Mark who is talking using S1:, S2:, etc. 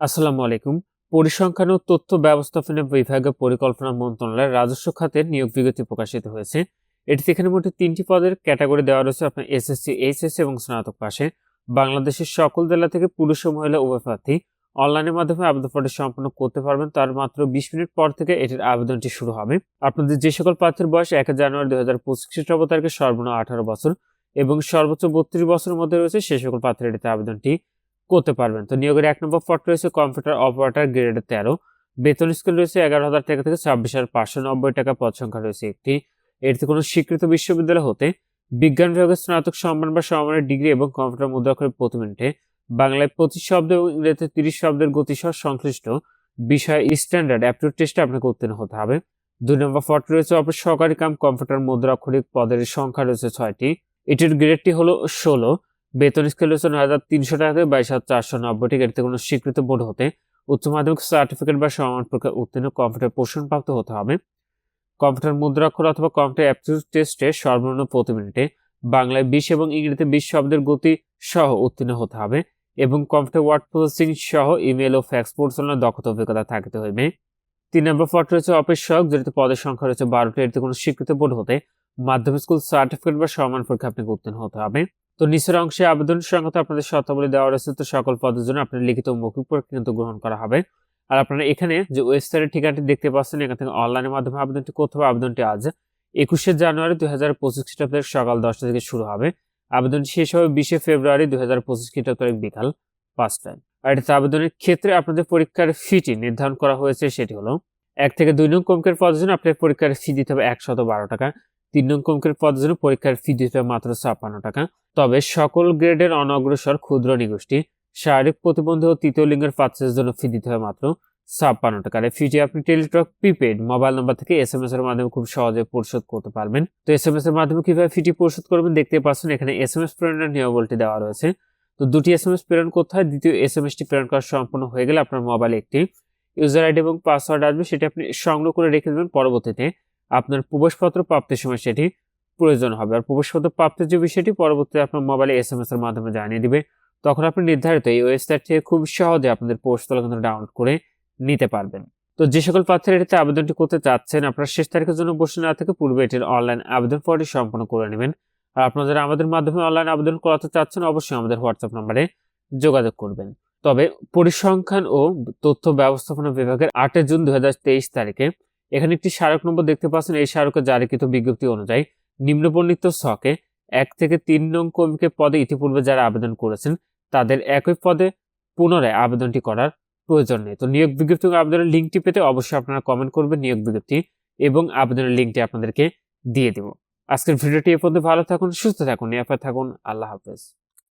S1: আসসালামু আলাইকুম। পরিসংখ্যান ও তথ্য ব্যবস্থাপনা বিভাগের পরিকল্পনা মন্ত্রণালয়ের রাজস্ব খাতের নিয়োগ বিজ্ঞপ্তি প্রকাশিত হয়েছে। এটিতে এখানে মোট তিনটি পদের ক্যাটাগরি দেওয়া রয়েছে আপনার এসএসসি, এইচএসসি এবং স্নাতক পাশে। বাংলাদেশের সকল জেলা থেকে পুরুষ ও মহিলা উভয় প্রার্থী অনলাইনের মাধ্যমে আবেদনপত্র সম্পন্ন করতে পারবেন। তার মাত্র বিশ মিনিট পর থেকে এটির আবেদনটি শুরু হবে। আপনাদের যে সকল প্রার্থীর বয়স এক জানুয়ারি দুই হাজার পঁচিশ খ্রিস্টাব্দ তারিখে সর্বনিম্ন আঠারো বছর এবং সর্বোচ্চ বত্রিশ বছরের মধ্যে রয়েছে সেই সকল প্রার্থীরা এটিতে আবেদনটি করতে পারবেন। তো নিয়োগের এক নম্বর পদ রয়েছে কম্পিউটার অপারেটর গ্রেড তেরো। বেতন স্কেল রয়েছে এগারো হাজার টাকা থেকে ছাব্বিশ হাজার পাঁচশো নব্বই টাকা পদ সংখ্যা রয়েছে একটি। এটিতে কোনো স্বীকৃত বিশ্ববিদ্যালয় হতে বিজ্ঞান বিভাগের স্নাতক সম্মান বা সম্মানের ডিগ্রি এবং কম্পিউটার মুদ্রাক্ষরে প্রতি মিনিটে বাংলায় পঁচিশ শব্দ এবং ইংরেজিতে তিরিশ শব্দের গতিসহ সংশ্লিষ্ট বিষয় স্ট্যান্ডার্ড অ্যাপটিউড টেস্টে আপনাকে উত্তীর্ণ হতে হবে। দুই নম্বর পদ রয়েছে অপর সহকারী কাম, কম্পিউটার মুদ্রাক্ষরিক পদের সংখ্যা রয়েছে ছয়টি। এটির গ্রেডটি হলো ষোলো। বেতন স্কেল রয়েছে নয় হাজার তিনশো টাকা থেকে বাইশ হাজার চারশো নব্বই। টাকা এটিতে কোনো স্বীকৃত বোর্ড হতে। উচ্চ মাধ্যমিক সার্টিফিকেট বা সমান প্রকার উত্তীর্ণ কম্পিউটার পোষণপ্রাপ্ত হতে হবে। কম্পিউটার মুদ্রাক্ষর অথবা কম্পিউটার অ্যাপটিউড টেস্টে সর্বনিম্ন প্রতি মিনিটে বাংলায় বিশ এবং ইংরেজিতে বিশ শব্দের গতি সহ উত্তীর্ণ হতে হবে এবং কম্পিউটার ওয়ার্ড প্রসেসিং সহ ইমেল ও ফ্যাক্স পরিচালনার দক্ষতা অভিজ্ঞতা থাকতে হইবে। তিন নম্বর পদ রয়েছে অফিস সহক যেটিতে পদের সংখ্যা রয়েছে বারোটি। এটিতে কোনো স্বীকৃত বোর্ড হতে মাধ্যমিক স্কুল সার্টিফিকেট বা সমান পরীক্ষা আপনাকে উত্তীর্ণ হতে হবে। তো নিচের অংশে আবেদন সংক্রান্ত আপনাদের শর্তাবলী দেওয়া রয়েছে। তো সকল পদের জন্য আপনার লিখিত মৌখিক পরীক্ষা কিন্তু গ্রহণ করা হবে। আর আপনারা এখানে যে ওয়েবসাইটের ঠিকানাটি দেখতে পাচ্ছেন, এখান থেকে অনলাইনের মাধ্যমে আবেদনটি করতে হবে। আবেদনটি আজ একুশে জানুয়ারি দুই হাজার পঁচিশ খ্রিস্টাব্দের সকাল দশটা থেকে শুরু হবে। আবেদনটি শেষ হবে বিশে ফেব্রুয়ারি দুই হাজার পঁচিশ খ্রিস্টাব্দ তারিখ বিকাল পাঁচটায়। আর এটাতে আবেদনের ক্ষেত্রে আপনাদের পরীক্ষার ফিটি নির্ধারণ করা হয়েছে, সেটি হলো এক থেকে দুই নং কমকের পদের জন্য আপনার পরীক্ষার ফি দিতে হবে একশত বারো টাকা। তিন নং কমকের পদের জন্য পরীক্ষার ফি দিতে মাত্র ছাপ্পান্ন টাকা। তবে সকল গ্রেডের অনগ্রসর ক্ষুদ্র নিগোষ্ঠী শারীরিক প্রতিবন্ধী ও তৃতীয় লিঙ্গের প্রার্থীদের জন্য ফি দিতে হবে মাত্র ছাপ্পান্ন টাকা। এই ফিটি আপনি টেলিটক, প্রিপেড, মোবাইল নাম্বার থেকে এস এম এস এর মাধ্যমে খুব সহজে পরিশোধ করতে পারবেন। তো এস এম এস এর মাধ্যমে কীভাবে ফিটি পরিশোধ করবেন দেখতে পাচ্ছেন, এখানে এস এম এস প্রেরণের নিয়মাবলী দেওয়া রয়েছে। তো দুটি এস এম এস প্রেরণ করতে হয়, দ্বিতীয় এস এম এসটি প্রেরণ করা সম্পূর্ণ হয়ে গেলে আপনার মোবাইলে একটি ইউজার আইডি এবং পাসওয়ার্ড আসবে, সেটি আপনি সংগ্রহ করে রেখে দেবেন, পরবর্তীতে আপনার প্রবেশপত্র প্রাপ্তির সময় সেটি প্রয়োজন হবে। আর প্রবেশপত্র প্রাপ্তির যে বিষয়টি, পরবর্তীতে আপনার মোবাইলে এস এম এস এর মাধ্যমে জানিয়ে দিবে। তখন আপনি নির্ধারিত এই ওয়েবসাইট থেকে খুব সহজে আপনাদের প্রবেশতলা কিন্তু ডাউনলোড করে নিতে পারবেন। তো যে সকল প্রার্থীরা এটিতে আবেদনটি করতে চাচ্ছেন, আপনারা শেষ তারিখের জন্য বসে না থেকে পূর্বে এটির অনলাইন আবেদন ফর্মটি সম্পন্ন করে নেবেন। আর আপনারা যারা আমাদের মাধ্যমে অনলাইন আবেদন করাতে চাচ্ছেন, অবশ্যই আমাদের হোয়াটসঅ্যাপ নাম্বারে যোগাযোগ করবেন। তবে পরিসংখ্যান ও তথ্য ব্যবস্থাপনা বিভাগের আটই জুন দু হাজার তেইশ তারিখে এখানে একটি স্মারক নম্বর দেখতে পাচ্ছেন। এই স্মারকে জারিকৃত বিজ্ঞপ্তি অনুযায়ী নিম্নবর্ণিত ছকে এক থেকে তিন নং কর্মীকে পদে ইতিপূর্বে যারা আবেদন করেছেন, তাদের একই পদে পুনরায় আবেদনটি করার প্রয়োজন নেই। তো নিয়োগ বিজ্ঞপ্তি আবেদনের লিঙ্কটি পেতে অবশ্যই আপনারা কমেন্ট করবেন নিয়োগ বিজ্ঞপ্তি এবং আবেদনের লিঙ্কটি আপনাদেরকে দিয়ে দেব। আজকের ভিডিওটি এ পর্যন্ত ভালো থাকুন, সুস্থ থাকুন, নিরাপদ থাকুন। আল্লাহ হাফেজ।